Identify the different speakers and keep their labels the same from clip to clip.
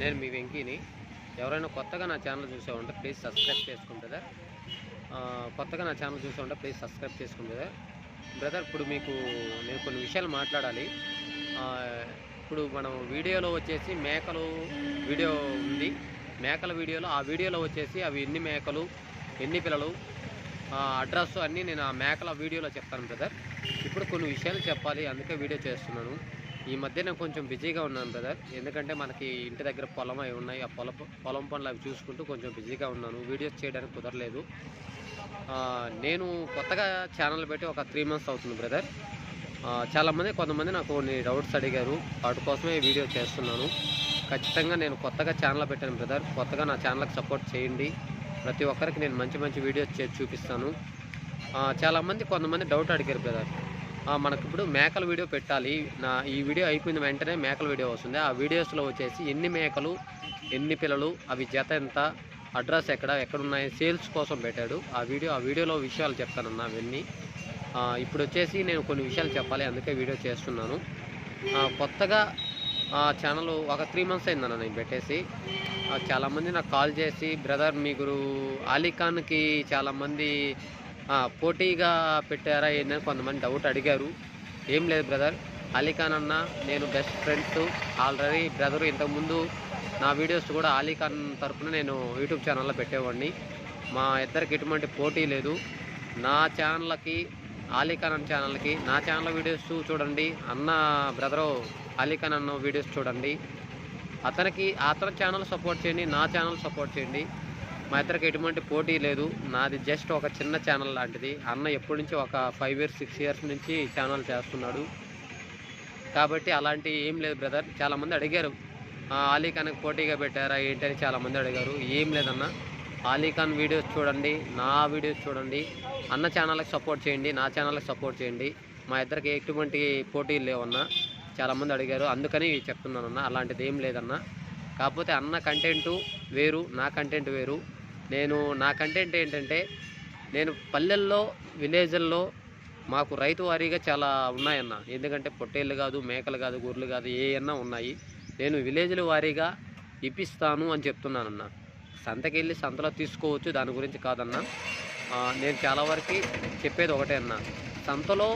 Speaker 1: నేను మీ వెంకీని. ఎవరైనా కొత్తగా నా ఛానల్ చూసే ఉంటే ప్లీజ్ సబ్స్క్రైబ్ చేసుకుంటుందా? కొత్తగా నా ఛానల్ చూసే ఉంటే ప్లీజ్ సబ్స్క్రైబ్ చేసుకుంటుందా? బ్రదర్ ఇప్పుడు మీకు నేను కొన్ని విషయాలు మాట్లాడాలి. ఇప్పుడు మనం వీడియోలో వచ్చేసి మేకలు వీడియో ఉంది. మేకల వీడియోలో ఆ వీడియోలో వచ్చేసి అవి ఎన్ని మేకలు ఎన్ని పిల్లలు అడ్రస్ అన్నీ నేను ఆ మేకల వీడియోలో చెప్తాను బ్రదర్. ఇప్పుడు కొన్ని విషయాలు చెప్పాలి అందుకే వీడియో చేస్తున్నాను. ఈ మధ్య నేను కొంచెం బిజీగా ఉన్నాను బ్రదర్. ఎందుకంటే మనకి ఇంటి దగ్గర పొలం అవి ఉన్నాయి. ఆ పొలం పొలం పనులు అవి చూసుకుంటూ కొంచెం బిజీగా ఉన్నాను. వీడియోస్ చేయడానికి కుదరలేదు. నేను కొత్తగా ఛానల్ పెట్టి ఒక త్రీ మంత్స్ అవుతుంది బ్రదర్. చాలామంది కొంతమంది నాకు కొన్ని డౌట్స్ అడిగారు. వాటి కోసమే వీడియో చేస్తున్నాను. ఖచ్చితంగా నేను కొత్తగా ఛానల్ పెట్టాను బ్రదర్. కొత్తగా నా ఛానల్కి సపోర్ట్ చేయండి. ప్రతి ఒక్కరికి నేను మంచి మంచి వీడియోస్ చేసి చూపిస్తాను. చాలామంది కొంతమంది డౌట్ అడిగారు బ్రదర్. మనకి ఇప్పుడు మేకల వీడియో పెట్టాలి. నా ఈ వీడియో అయిపోయిన వెంటనే మేకల వీడియో వస్తుంది. ఆ వీడియోస్లో వచ్చేసి ఎన్ని మేకలు ఎన్ని పిల్లలు అవి జత ఎంత అడ్రస్ ఎక్కడ ఎక్కడున్నాయి సేల్స్ కోసం పెట్టాడు. ఆ వీడియో ఆ వీడియోలో విషయాలు చెప్తానన్నా అవన్నీ. ఇప్పుడు వచ్చేసి నేను కొన్ని విషయాలు చెప్పాలి అందుకే వీడియో చేస్తున్నాను. కొత్తగా ఆ ఛానల్ ఒక త్రీ మంత్స్ అయిందన్న నేను పెట్టేసి. చాలామంది నాకు కాల్ చేసి బ్రదర్ మీరు అలీఖాన్కి చాలామంది పోటీగా పెట్టారా ఏందని కొంతమంది డౌట్ అడిగారు. ఏం లేదు బ్రదర్ అలీఖాన్ అన్న నేను బెస్ట్ ఫ్రెండ్స్ ఆల్రెడీ బ్రదర్ ఇంతకుముందు నా వీడియోస్ కూడా అలీఖాన్ తరఫున నేను యూట్యూబ్ ఛానల్లో పెట్టేవాడిని. మా ఇద్దరికి ఎటువంటి పోటీ లేదు. నా ఛానల్కి అలీఖాన్ అన్న ఛానల్కి నా ఛానల్ వీడియోస్ చూడండి. అన్న బ్రదరు అలీఖాన్ అన్న వీడియోస్ చూడండి. అతనికి అతని ఛానల్ సపోర్ట్ చేయండి. నా ఛానల్ సపోర్ట్ చేయండి. మా ఇద్దరికి ఎటువంటి పోటీ లేదు. నాది జస్ట్ ఒక చిన్న ఛానల్ లాంటిది. అన్న ఎప్పటి నుంచి ఒక ఫైవ్ ఇయర్స్ సిక్స్ ఇయర్స్ నుంచి ఛానల్ చేస్తున్నాడు. కాబట్టి అలాంటి ఏం లేదు బ్రదర్ చాలామంది అడిగారు. అలీఖాన్కి పోటీగా పెట్టారా ఏంటని చాలామంది అడిగారు. ఏం లేదన్న. అలీఖాన్ వీడియోస్ చూడండి నా వీడియోస్ చూడండి. అన్న ఛానల్కి సపోర్ట్ చేయండి నా ఛానల్కి సపోర్ట్ చేయండి. మా ఇద్దరికి ఎటువంటి పోటీలు లేవన్నా. చాలామంది అడిగారు. అందుకని చెప్తున్నానన్న. అలాంటిది ఏం లేదన్న. కాకపోతే అన్న కంటెంటు వేరు నా కంటెంట్ వేరు. నేను నా కంటెంట్ ఏంటంటే నేను పల్లెల్లో విలేజ్ల్లో మాకు రైతు వారీగా చాలా ఉన్నాయన్న. ఎందుకంటే పొట్టేళ్ళు కాదు మేకలు కాదు గొర్రెలు కాదు ఏ అన్నా ఉన్నాయి. నేను విలేజ్ల వారీగా ఇప్పిస్తాను అని చెప్తున్నానన్న. సంతకి వెళ్ళి సంతలో తీసుకోవచ్చు దాని గురించి కాదన్న. నేను చాలా వరకు చెప్పేది ఒకటే అన్న. సంతలో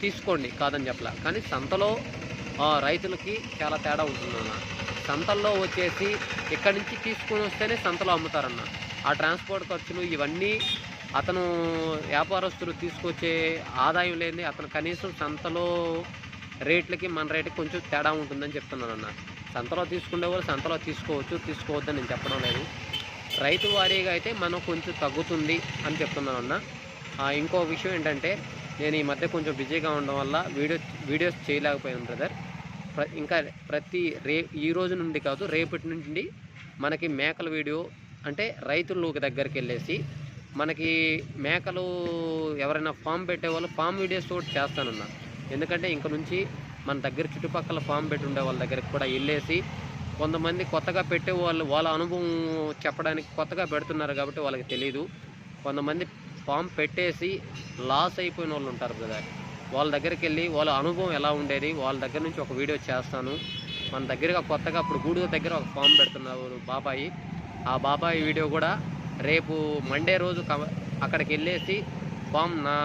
Speaker 1: తీసుకోండి కాదని చెప్పలా. కానీ సంతలో ఆ, రైతులకి చాలా తేడా ఉంటుందన్న. సంతల్లో వచ్చేసి ఇక్కడి నుంచి తీసుకొని వస్తేనే సంతలో అమ్ముతారన్న. ఆ ట్రాన్స్పోర్ట్ ఖర్చులు ఇవన్నీ అతను వ్యాపారస్తులు తీసుకొచ్చే ఆదాయం లేని అతను కనీసం సంతలో రేట్లకి మన రేటుకి కొంచెం తేడా ఉంటుందని చెప్తున్నానన్న సంతలో తీసుకునే వాళ్ళు సంతలో తీసుకోవచ్చు తీసుకోవద్దని నేను చెప్పడం లేదు. రైతు వారీగా అయితే మనం కొంచెం తగ్గుతుంది అని చెప్తున్నాను అన్న. ఇంకో విషయం ఏంటంటే నేను ఈ మధ్య కొంచెం బిజీగా ఉండడం వల్ల వీడియో వీడియోస్ చేయలేకపోయాను బ్రదర్. ఇంకా ప్రతి రే ఈ రోజు నుండి కాదు రేపటి నుండి మనకి మేకల వీడియో అంటే రైతులు దగ్గరికి వెళ్ళేసి మనకి మేకలు ఎవరైనా ఫామ్ పెట్టేవాళ్ళు ఫామ్ వీడియోస్ కూడా చేస్తానన్నా. ఎందుకంటే ఇంక నుంచి మన దగ్గర చుట్టుపక్కల ఫామ్ పెట్టి ఉండే వాళ్ళ దగ్గరికి కూడా వెళ్ళేసి కొంతమంది కొత్తగా పెట్టే వాళ్ళు వాళ్ళ అనుభవం చెప్పడానికి కొత్తగా పెడుతున్నారు కాబట్టి వాళ్ళకి తెలియదు కొంతమంది ఫామ్ పెట్టేసి లాస్ అయిపోయిన వాళ్ళు ఉంటారు కదా వాళ్ళ దగ్గరికి వెళ్ళి వాళ్ళ అనుభవం ఎలా ఉండేది వాళ్ళ దగ్గర నుంచి ఒక వీడియో చేస్తాను. మన దగ్గరగా కొత్తగా అప్పుడు గూడూరు దగ్గర ఒక ఫామ్ పెడుతున్నారు బాబాయి. ఆ బాబాయ్ వీడియో కూడా రేపు మండే రోజు కవ- అక్కడికి వెళ్ళేసి ఫామ్ నా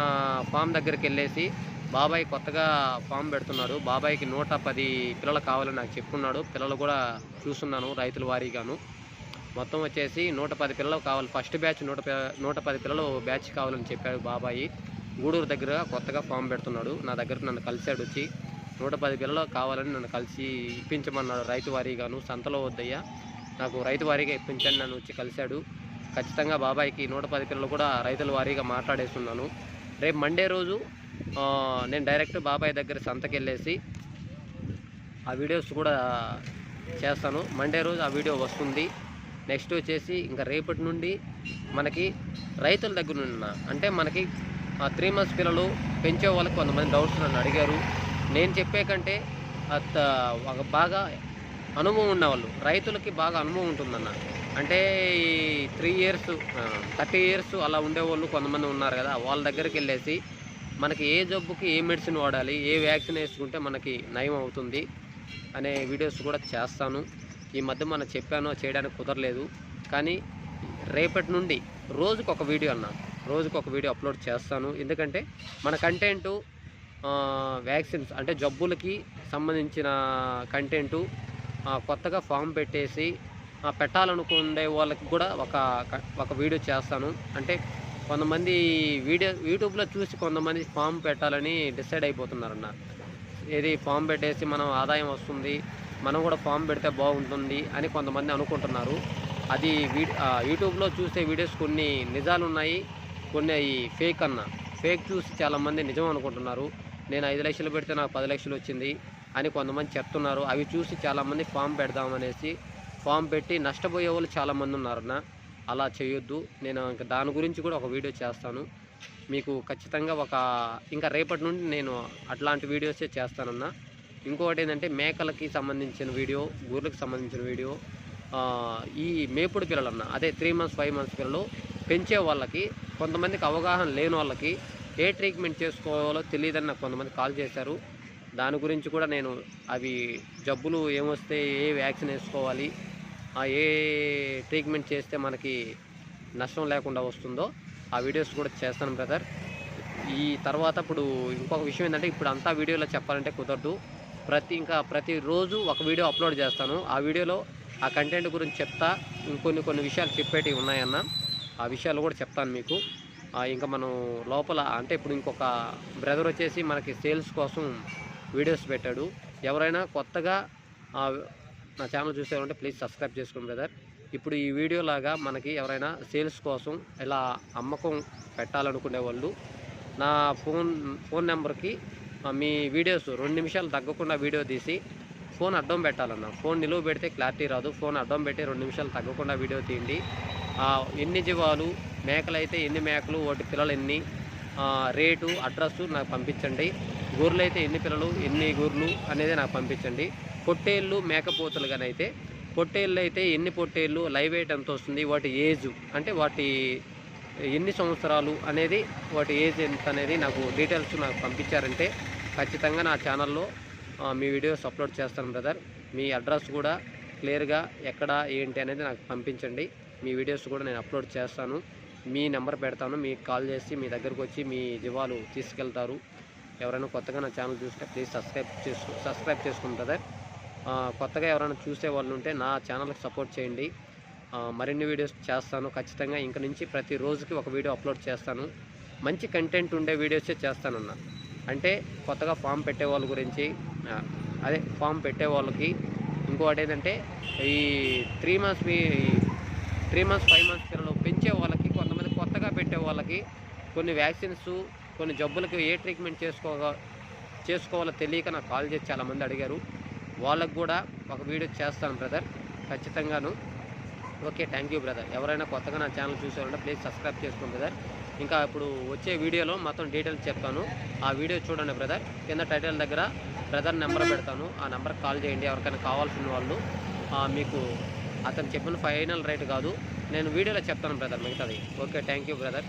Speaker 1: ఫామ్ దగ్గరికి వెళ్ళేసి బాబాయ్ కొత్తగా ఫామ్ పెడుతున్నాడు బాబాయ్కి నూట పది పిల్లలు కావాలని నాకు చెప్పుకున్నాడు పిల్లలు కూడా చూస్తున్నాను రైతుల వారీగాను. మొత్తం వచ్చేసి నూట పది పిల్లలు కావాలి. ఫస్ట్ బ్యాచ్ నూట నూట పది పిల్లలు బ్యాచ్ కావాలని చెప్పాడు బాబాయి. గూడూరు దగ్గర కొత్తగా ఫామ్ పెడుతున్నాడు. నా దగ్గర నన్ను కలిశాడు వచ్చి నూట పది పిల్లలు కావాలని నన్ను కలిసి ఇప్పించమన్నాడు రైతు వారీగాను. సంతలో వద్దయ్యా. నాకు రైతు వారీగా ఇప్పించండి నన్ను వచ్చి కలిశాడు. ఖచ్చితంగా బాబాయ్కి నూట పది పిల్లలు కూడా రైతుల వారీగా మాట్లాడేస్తున్నాను. రేపు మండే రోజు నేను డైరెక్ట్ బాబాయ్ దగ్గర సంతకి వెళ్ళేసి ఆ వీడియోస్ కూడా చేస్తాను. మండే రోజు ఆ వీడియో వస్తుంది. నెక్స్ట్ వచ్చేసి ఇంకా రేపటి నుండి మనకి రైతుల దగ్గర ఉన్న అంటే మనకి త్రీ మంత్స్ పిల్లలు పెంచే వాళ్ళకి కొంతమంది డౌట్స్ నన్ను అడిగారు. నేను చెప్పే కంటే అత్త బాగా అనుభవం ఉన్నవాళ్ళు. రైతులకి బాగా అనుభవం ఉంటుందన్న. అంటే ఈ త్రీ ఇయర్స్ థర్టీ ఇయర్స్ అలా ఉండేవాళ్ళు కొంతమంది ఉన్నారు కదా వాళ్ళ దగ్గరికి వెళ్ళేసి మనకి ఏ జబ్బుకి ఏ మెడిసిన్ వాడాలి ఏ వ్యాక్సిన్ వేసుకుంటే మనకి నయం అవుతుంది అనే వీడియోస్ కూడా చేస్తాను. ఈ మధ్య మనం చెప్పాను చేయడానికి కుదరలేదు. కానీ రేపటి నుండి రోజుకు ఒక వీడియో అన్న. రోజుకు ఒక వీడియో అప్లోడ్ చేస్తాను. ఎందుకంటే మన కంటెంటు వ్యాక్సిన్స్ అంటే జబ్బులకి సంబంధించిన కంటెంటు కొత్తగా ఫామ్ పెట్టేసి పెట్టాలనుకునే వాళ్ళకి కూడా ఒక ఒక వీడియో చేస్తాను. అంటే కొంతమంది వీడియో యూట్యూబ్లో చూసి కొంతమంది ఫామ్ పెట్టాలని డిసైడ్ అయిపోతున్నారన్న. ఏది ఫామ్ పెట్టేసి మనం ఆదాయం వస్తుంది మనం కూడా ఫామ్ పెడితే బాగుంటుంది అని కొంతమంది అనుకుంటున్నారు. అది యూట్యూబ్లో చూసే వీడియోస్ కొన్ని నిజాలు ఉన్నాయి కొన్ని ఫేక్ అన్న. ఫేక్ చూసి చాలామంది నిజం అనుకుంటున్నారు. నేను ఐదు లక్షలు పెడితే నాకు పది లక్షలు వచ్చింది. అని కొంతమంది చెప్తున్నారు. అవి చూసి చాలామంది ఫామ్ పెడదామనేసి ఫామ్ పెట్టి నష్టపోయే వాళ్ళు చాలామంది ఉన్నారన్న. అలా చేయొద్దు. నేను ఇంకా దాని గురించి కూడా ఒక వీడియో చేస్తాను. మీకు ఖచ్చితంగా ఒక ఇంకా రేపటి నుండి నేను అట్లాంటి వీడియోసే చేస్తానన్నా. ఇంకొకటి ఏంటంటే మేకలకి సంబంధించిన వీడియో గూర్లకు సంబంధించిన వీడియో ఈ మేపుడు పిల్లలన్న. అదే త్రీ మంత్స్ ఫైవ్ మంత్స్ పిల్లలు పెంచే వాళ్ళకి కొంతమందికి అవగాహన లేని వాళ్ళకి ఏ ట్రీట్మెంట్ చేసుకోవాలో తెలియదని నాకు కొంతమంది కాల్ చేశారు. దాని గురించి కూడా నేను అవి జబ్బులు ఏమొస్తే ఏ వ్యాక్సిన్ వేసుకోవాలి ఆ ఏ ట్రీట్మెంట్ చేస్తే మనకి నష్టం లేకుండా వస్తుందో ఆ వీడియోస్ కూడా చేస్తాను బ్రదర్. ఈ తర్వాత ఇప్పుడు ఇంకొక విషయం ఏంటంటే ఇప్పుడు అంతా వీడియోలో చెప్పాలంటే కుదరదు. ప్రతి ఇంకా ప్రతిరోజు ఒక వీడియో అప్లోడ్ చేస్తాను. ఆ వీడియోలో ఆ కంటెంట్ గురించి చెప్తా ఇంకొన్ని కొన్ని విషయాలు చెప్పేటివి ఉన్నాయన్న ఆ విషయాలు కూడా చెప్తాను మీకు. ఇంకా మనం లోపల అంటే ఇప్పుడు ఇంకొక బ్రదర్ వచ్చేసి మనకి సేల్స్ కోసం వీడియోస్ పెట్టాడు. ఎవరైనా కొత్తగా నా ఛానల్ చూసేవారంటే ప్లీజ్ సబ్స్క్రైబ్ చేసుకోండి బ్రదర్. ఇప్పుడు ఈ వీడియో లాగా మనకి ఎవరైనా సేల్స్ కోసం ఇలా అమ్మకం పెట్టాలనుకునే వాళ్ళు నా ఫోన్ ఫోన్ నెంబర్కి మీ వీడియోస్ రెండు నిమిషాలు తగ్గకుండా వీడియో తీసి ఫోన్ అడ్డం పెట్టాలన్న. ఫోన్ నిలువ పెడితే క్లారిటీ రాదు. ఫోన్ అడ్డం పెట్టి రెండు నిమిషాలు తగ్గకుండా వీడియో తీయండి. ఎన్ని జీవాలు మేకలు అయితే ఎన్ని మేకలు వాటి పిల్లలు ఎన్ని రేటు అడ్రస్ నాకు పంపించండి. గొర్రెలు అయితే ఎన్ని పిల్లలు ఎన్ని గొర్రెలు అనేది నాకు పంపించండి. పొట్టేళ్ళు మేకపోతలు కానీ అయితే పొట్టేళ్ళు అయితే ఎన్ని పొట్టేళ్ళు లైవ్ వెయిట్ ఎంత వస్తుంది వాటి ఏజ్ అంటే వాటి ఎన్ని సంవత్సరాలు అనేది వాటి ఏజ్ ఎంత అనేది నాకు డీటెయిల్స్ నాకు పంపించారంటే ఖచ్చితంగా నా ఛానల్లో మీ వీడియోస్ అప్లోడ్ చేస్తాను బ్రదర్. మీ అడ్రస్ కూడా క్లియర్గా ఎక్కడ ఏంటి అనేది నాకు పంపించండి. మీ వీడియోస్ కూడా నేను అప్లోడ్ చేస్తాను. మీ నెంబర్ పెడతాను మీకు కాల్ చేసి మీ దగ్గరకు వచ్చి మీ జీవాలు తీసుకెళ్తారు. ఎవరైనా కొత్తగా నా ఛానల్ చూస్తే ప్లీజ్ సబ్స్క్రైబ్ చేసు సబ్స్క్రైబ్ చేసుకుంటుందా కొత్తగా ఎవరైనా చూసే వాళ్ళు ఉంటే నా ఛానల్కి సపోర్ట్ చేయండి. మరిన్ని వీడియోస్ చేస్తాను ఖచ్చితంగా. ఇంక నుంచి ప్రతి రోజుకి ఒక వీడియో అప్లోడ్ చేస్తాను. మంచి కంటెంట్ ఉండే వీడియోసే చేస్తానన్న. అంటే కొత్తగా ఫామ్ పెట్టే వాళ్ళ గురించి అదే ఫామ్ పెట్టే వాళ్ళకి. ఇంకోటి ఏంటంటే ఈ త్రీ మంత్స్ మీ త్రీ మంత్స్ ఫైవ్ మంత్స్ పిల్లలు పెంచే వాళ్ళకి కొంత కొత్తగా పెట్టే వాళ్ళకి కొన్ని వ్యాక్సిన్స్ కొన్ని జబ్బులకి ఏ ట్రీట్మెంట్ చేసుకోగా చేసుకోవాలో తెలియక నాకు కాల్ చేసి చాలామంది అడిగారు. వాళ్ళకు కూడా ఒక వీడియో చేస్తాను బ్రదర్. ఖచ్చితంగాను. Okay thank you brother. ఎవరైనా కొత్తగా నా ఛానల్ చూసారంటే ప్లీజ్ సబ్స్క్రైబ్ చేసుకోండి బ్రదర్. ఇంకా ఇప్పుడు వచ్చే వీడియోలో మొత్తం డీటెయిల్స్ చెప్తాను. ఆ వీడియో చూడండి బ్రదర్. కింద టైటిల్ దగ్గర బ్రదర్ నెంబర్ పెడతాను. ఆ నెంబర్కి కాల్ చేయండి. ఎవరికైనా కావాల్సిన వాళ్ళు మీకు అతను చెప్పిన ఫైనల్ రేట్ కాదు. నేను వీడియోలో చెప్తాను బ్రదర్ మిగతాది. Okay thank you brother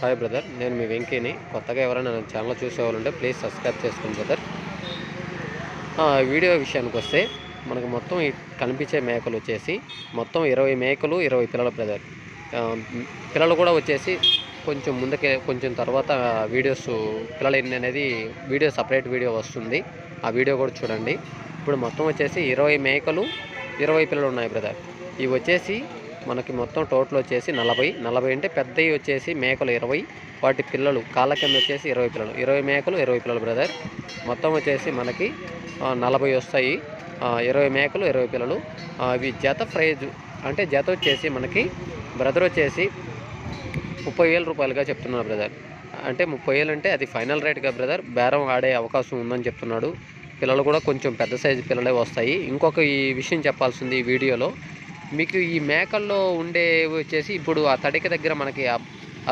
Speaker 1: hi brother నేను మీ వెంకీని. కొత్తగా ఎవరైనా నా ఛానల్ చూసేవాళ్ళుంటే ప్లీజ్ సబ్స్క్రైబ్ చేసుకోండి బ్రదర్ వీడియో విషయానికి వస్తే మనకు మొత్తం కనిపించే మేకలు వచ్చేసి మొత్తం ఇరవై మేకలు ఇరవై పిల్లల బ్రదర్ పిల్లలు కూడా వచ్చేసి కొంచెం ముందుకే కొంచెం తర్వాత వీడియోస్ పిల్లలు ఎన్ని అనేది వీడియో సపరేట్ వీడియో వస్తుంది. ఆ వీడియో కూడా చూడండి. ఇప్పుడు మొత్తం వచ్చేసి ఇరవై మేకలు ఇరవై పిల్లలు ఉన్నాయి బ్రదర్ ఇవి వచ్చేసి మనకి మొత్తం టోటల్ వచ్చేసి నలభై. నలభై అంటే పెద్దవి వచ్చేసి మేకలు ఇరవై. వాటి పిల్లలు కాళ్ళ కింద వచ్చేసి ఇరవై పిల్లలు. ఇరవై మేకలు ఇరవై పిల్లలు బ్రదర్. మొత్తం వచ్చేసి మనకి నలభై వస్తాయి. ఇరవై మేకలు ఇరవై పిల్లలు. అవి ఇవి జత ప్రైజ్ అంటే జత వచ్చేసి మనకి బ్రదర్ వచ్చేసి ముప్పై వేల రూపాయలుగా చెప్తున్నారు బ్రదర్. అంటే ముప్పై వేలు అంటే అది ఫైనల్ రేట్గా బ్రదర్. బేరం ఆడే అవకాశం ఉందని చెప్తున్నాడు. పిల్లలు కూడా కొంచెం పెద్ద సైజు పిల్లలే వస్తాయి. ఇంకొక ఈ విషయం చెప్పాల్సింది ఈ వీడియోలో. మీకు ఈ మేకల్లో ఉండే వచ్చేసి ఇప్పుడు ఆ తడిక దగ్గర మనకి ఆ-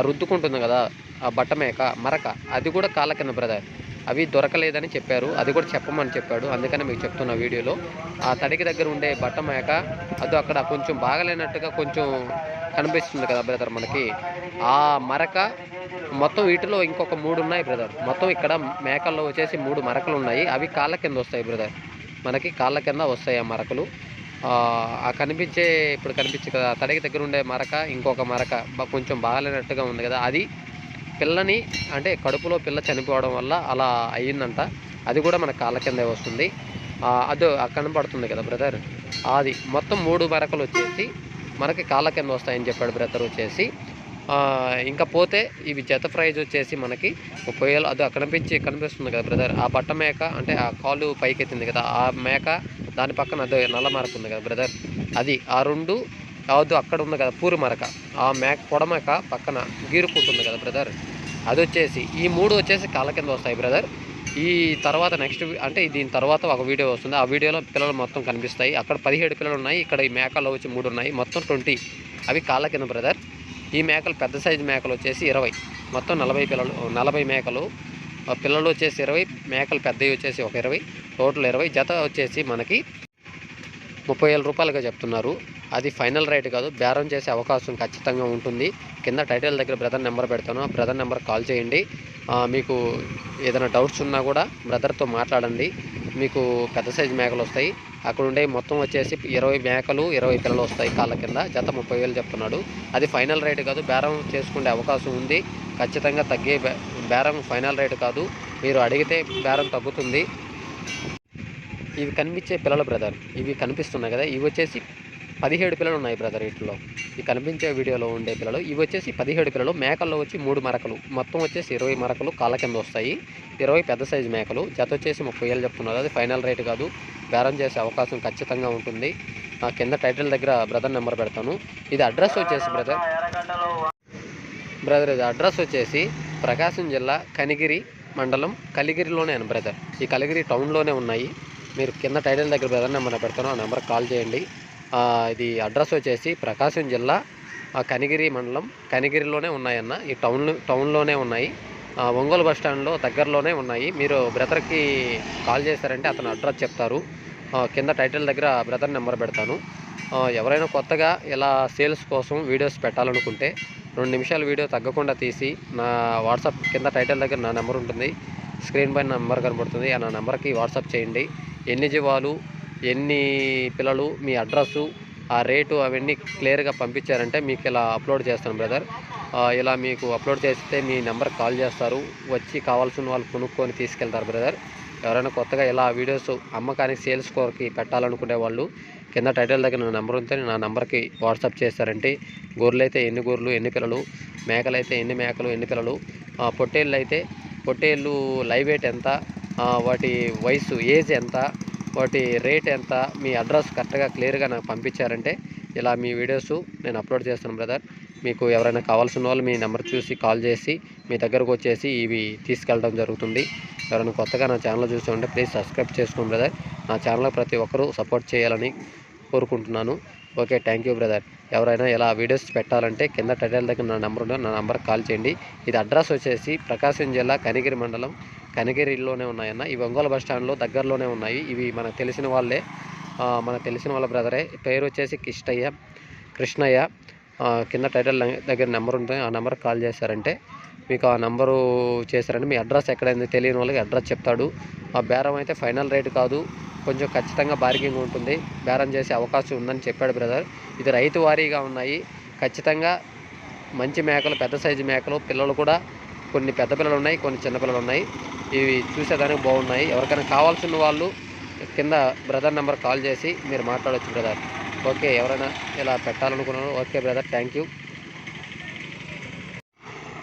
Speaker 1: రుద్దుకుంటుంది కదా ఆ బట్ట మేక మరక అది కూడా కాళ్ళ కింద బ్రదర్ అవి దొరకలేదని చెప్పారు. అది కూడా చెప్పమని చెప్పాడు. అందుకని మీకు చెప్తున్న వీడియోలో. ఆ తడికి దగ్గర ఉండే బట్ట మేక అది అక్కడ కొంచెం బాగలేనట్టుగా కొంచెం కనిపిస్తుంది కదా బ్రదర్ మనకి. ఆ మరక మొత్తం వీటిలో ఇంకొక మూడు ఉన్నాయి బ్రదర్. మొత్తం ఇక్కడ మేకల్లో వచ్చేసి మూడు మరకలు ఉన్నాయి. అవి కాళ్ళ కింద వస్తాయి బ్రదర్. మనకి కాళ్ళ కింద వస్తాయి ఆ మరకలు. ఆ, కనిపించే ఇప్పుడు కనిపించే కదా ఆ తడికి దగ్గర ఉండే మరక ఇంకొక మరక కొంచెం బాగాలేనట్టుగా ఉంది కదా. అది పిల్లని అంటే కడుపులో పిల్ల చనిపోవడం వల్ల అలా అయ్యిందంట. అది కూడా మన కాళ్ళ కిందే వస్తుంది. అదో కనపడుతుంది కదా బ్రదర్. అది మొత్తం మూడు మరకలు వచ్చేసి మనకి కాళ్ళ కింద వస్తాయని చెప్పాడు బ్రదర్ వచ్చేసి. ఇంకా పోతే ఇవి జత ప్రైజ్ వచ్చేసి మనకి ముప్పై వేలు. అది అక్కడ కనిపించి కనిపిస్తుంది కదా బ్రదర్. ఆ బట్ట మేక అంటే ఆ కాలు పైకెత్తింది కదా ఆ మేక దాని పక్కన అదే నల్ల మరక ఉంది కదా బ్రదర్. అది ఆ రెండు అవద్దు అక్కడ ఉంది కదా పూరి మరక. ఆ మేక పొడమేక పక్కన గీరుకుంటుంది కదా బ్రదర్. అది వచ్చేసి ఈ మూడు వచ్చేసి కాళ్ళ కింద వస్తాయి బ్రదర్. ఈ తర్వాత నెక్స్ట్ అంటే దీని తర్వాత ఒక వీడియో వస్తుంది. ఆ వీడియోలో పిల్లలు మొత్తం కనిపిస్తాయి. అక్కడ పదిహేడు పిల్లలు ఉన్నాయి. ఇక్కడ ఈ మేకల్లో వచ్చి మూడు ఉన్నాయి. మొత్తం ట్వంటీ. అవి కాళ్ళ కింద బ్రదర్. ఈ మేకలు పెద్ద సైజు మేకలు వచ్చేసి ఇరవై. మొత్తం నలభై పిల్లలు నలభై మేకలు. పిల్లలు వచ్చేసి ఇరవై మేకలు పెద్దవి వచ్చేసి ఒక ఇరవై టోటల్ ఇరవై. జత వచ్చేసి మనకి ముప్పై వేల రూపాయలుగా చెప్తున్నారు. అది ఫైనల్ రేట్ కాదు బేరం చేసే అవకాశం ఖచ్చితంగా ఉంటుంది. కింద టైటిల్ దగ్గర బ్రదర్ నెంబర్ పెడతాను. ఆ బ్రదర్ నెంబర్ కాల్ చేయండి. మీకు ఏదైనా డౌట్స్ ఉన్నా కూడా బ్రదర్తో మాట్లాడండి. మీకు పెద్ద సైజు మేకలు వస్తాయి. అక్కడ ఉండే మొత్తం వచ్చేసి ఇరవై మేకలు ఇరవై పిల్లలు వస్తాయి కాళ్ళ కింద. జత ముప్పై వేలు చెప్తున్నాడు. అది ఫైనల్ రేట్ కాదు బేరం చేసుకునే అవకాశం ఉంది. ఖచ్చితంగా తగ్గే బేరం ఫైనల్ రేట్ కాదు. మీరు అడిగితే బేరం తగ్గుతుంది. ఇవి కనిపించే పిల్లల బ్రదర్ ఇవి కనిపిస్తున్నాయి కదా. ఇవి వచ్చేసి పదిహేడు పిల్లలు ఉన్నాయి బ్రదర్ వీటిలో. ఈ కనిపించే వీడియోలో ఉండే పిల్లలు. ఇవి వచ్చేసి పదిహేడు పిల్లలు. మేకల్లో వచ్చి మూడు మరకలు. మొత్తం వచ్చేసి ఇరవై మరకలు కాళ్ళ కింద వస్తాయి. ఇరవై పెద్ద సైజు మేకలు. జత వచ్చేసి ముప్పై ఏళ్ళు చెప్తున్నారు. అది ఫైనల్ రేట్ కాదు. బేరం చేసే అవకాశం ఖచ్చితంగా ఉంటుంది. నా కింద టైటిల్ దగ్గర బ్రదర్ నెంబర్ పెడతాను. ఇది అడ్రస్ వచ్చేసి బ్రదర్ బ్రదర్ ఇది అడ్రస్ వచ్చేసి ప్రకాశం జిల్లా కనిగిరి మండలం కలిగిరిలోనే అని బ్రదర్ ఈ కలిగిరి టౌన్లోనే ఉన్నాయి. మీరు కింద టైటిల్ దగ్గర బ్రదర్ నెంబర్ పెడతాను. ఆ నెంబర్ కాల్ చేయండి. ఇది అడ్రస్ వచ్చేసి ప్రకాశం జిల్లా కనిగిరి మండలం. కనిగిరిలోనే ఉన్నాయన్న. ఈ టౌన్ టౌన్లోనే ఉన్నాయి. ఒంగోలు బస్ స్టాండ్లో దగ్గరలోనే ఉన్నాయి. మీరు బ్రదర్కి కాల్ చేశారంటే అతను అడ్రస్ చెప్తారు. కింద టైటిల్ దగ్గర బ్రదర్ నెంబర్ పెడతాను. ఎవరైనా కొత్తగా ఇలా సేల్స్ కోసం వీడియోస్ పెట్టాలనుకుంటే రెండు నిమిషాల వీడియో తగ్గకుండా తీసి నా వాట్సాప్ కింద టైటిల్ దగ్గర నా నెంబర్ ఉంటుంది. స్క్రీన్ పైన నెంబర్ కనబడుతుంది. ఆ నా నెంబర్కి వాట్సాప్ చేయండి. ఎన్ని జీవాలు ఎన్ని పిల్లలు మీ అడ్రస్సు ఆ రేటు అవన్నీ క్లియర్గా పంపించారంటే మీకు ఇలా అప్లోడ్ చేస్తాను బ్రదర్. ఇలా మీకు అప్లోడ్ చేస్తే మీ నెంబర్ కాల్ చేస్తారు వచ్చి కావాల్సిన వాళ్ళు కొనుక్కొని తీసుకెళ్తారు బ్రదర్. ఎవరైనా కొత్తగా ఇలా వీడియోస్ అమ్మకానికి సేల్స్ కోర్కి పెట్టాలనుకునే వాళ్ళు కింద టైటిల్ దగ్గర నా నెంబర్ ఉంటే నా నెంబర్కి వాట్సాప్ చేస్తారంటే గొర్రెలు అయితే ఎన్ని గొర్రెలు ఎన్ని పిల్లలు మేకలు అయితే ఎన్ని మేకలు ఎన్ని పిల్లలు పొట్టేళ్ళు అయితే పొట్టేళ్ళు లైవ్ వెయిట్ ఎంత వాటి వయసు ఏజ్ ఎంత వాటి రేట్ ఎంత మీ అడ్రస్ కరెక్ట్గా క్లియర్గా నాకు పంపించారంటే ఇలా మీ వీడియోస్ నేను అప్లోడ్ చేస్తాను బ్రదర్. మీకు ఎవరైనా కావాల్సిన వాళ్ళు మీ నెంబర్ చూసి కాల్ చేసి మీ దగ్గరకు వచ్చేసి ఇవి తీసుకెళ్ళడం జరుగుతుంది. ఎవరైనా కొత్తగా నా ఛానల్ చూసి ఉంటే ప్లీజ్ సబ్స్క్రైబ్ చేసుకోండి బ్రదర్. నా ఛానల్ ప్రతి ఒక్కరూ సపోర్ట్ చేయాలని కోరుకుంటున్నాను. Okay thank you brother. ఎవరైనా ఇలా వీడియోస్ పెట్టాలంటే కింద టైటిల్ దగ్గర నా నెంబర్ ఉంటే నా నెంబర్ కాల్ చేయండి. ఇది అడ్రస్ వచ్చేసి ప్రకాశం జిల్లా కనిగిరి మండలం కనగిరిలోనే ఉన్నాయన్న. ఈ ఒంగోలు బస్ స్టాండ్లో దగ్గరలోనే ఉన్నాయి. ఇవి మనకు తెలిసిన వాళ్ళే. మనకు తెలిసిన వాళ్ళ బ్రదరే. పేరు వచ్చేసి కిష్టయ్య కృష్ణయ్య. కింద టైటిల్ దగ్గర నెంబర్ ఉంటుంది. ఆ నెంబర్కి కాల్ చేశారంటే మీకు ఆ నెంబరు చేశారంటే మీ అడ్రస్ ఎక్కడైంది తెలియని వాళ్ళకి అడ్రస్ చెప్తాడు. ఆ బేరం అయితే ఫైనల్ రేట్ కాదు. కొంచెం ఖచ్చితంగా బార్గింగ్ ఉంటుంది. బేరం చేసే అవకాశం ఉందని చెప్పాడు బ్రదర్. ఇది రైతు వారీగా ఉన్నాయి. ఖచ్చితంగా మంచి మేకలు పెద్ద సైజు మేకలు పిల్లలు కూడా కొన్ని పెద్ద పిల్లలు ఉన్నాయి కొన్ని చిన్నపిల్లలు ఉన్నాయి. ఇవి చూసేదానికి బాగున్నాయి. ఎవరికైనా కావాల్సిన వాళ్ళు కింద బ్రదర్ నెంబర్ కాల్ చేసి మీరు మాట్లాడవచ్చు బ్రదర్. ఓకే ఎవరైనా ఇలా పెట్టాలనుకున్నాను ఓకే బ్రదర్ థ్యాంక్ యూ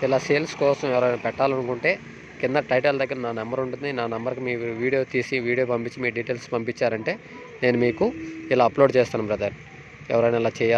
Speaker 1: ఇలా సేల్స్ కోసం ఎవరైనా పెట్టాలనుకుంటే కింద టైటిల్ దగ్గర నా నెంబర్ ఉంటుంది. నా నెంబర్కి మీ వీడియో తీసి వీడియో పంపించి మీ డీటెయిల్స్ పంపించారంటే నేను మీకు ఇలా అప్లోడ్ చేస్తాను బ్రదర్. ఎవరైనా ఇలా చేయాలి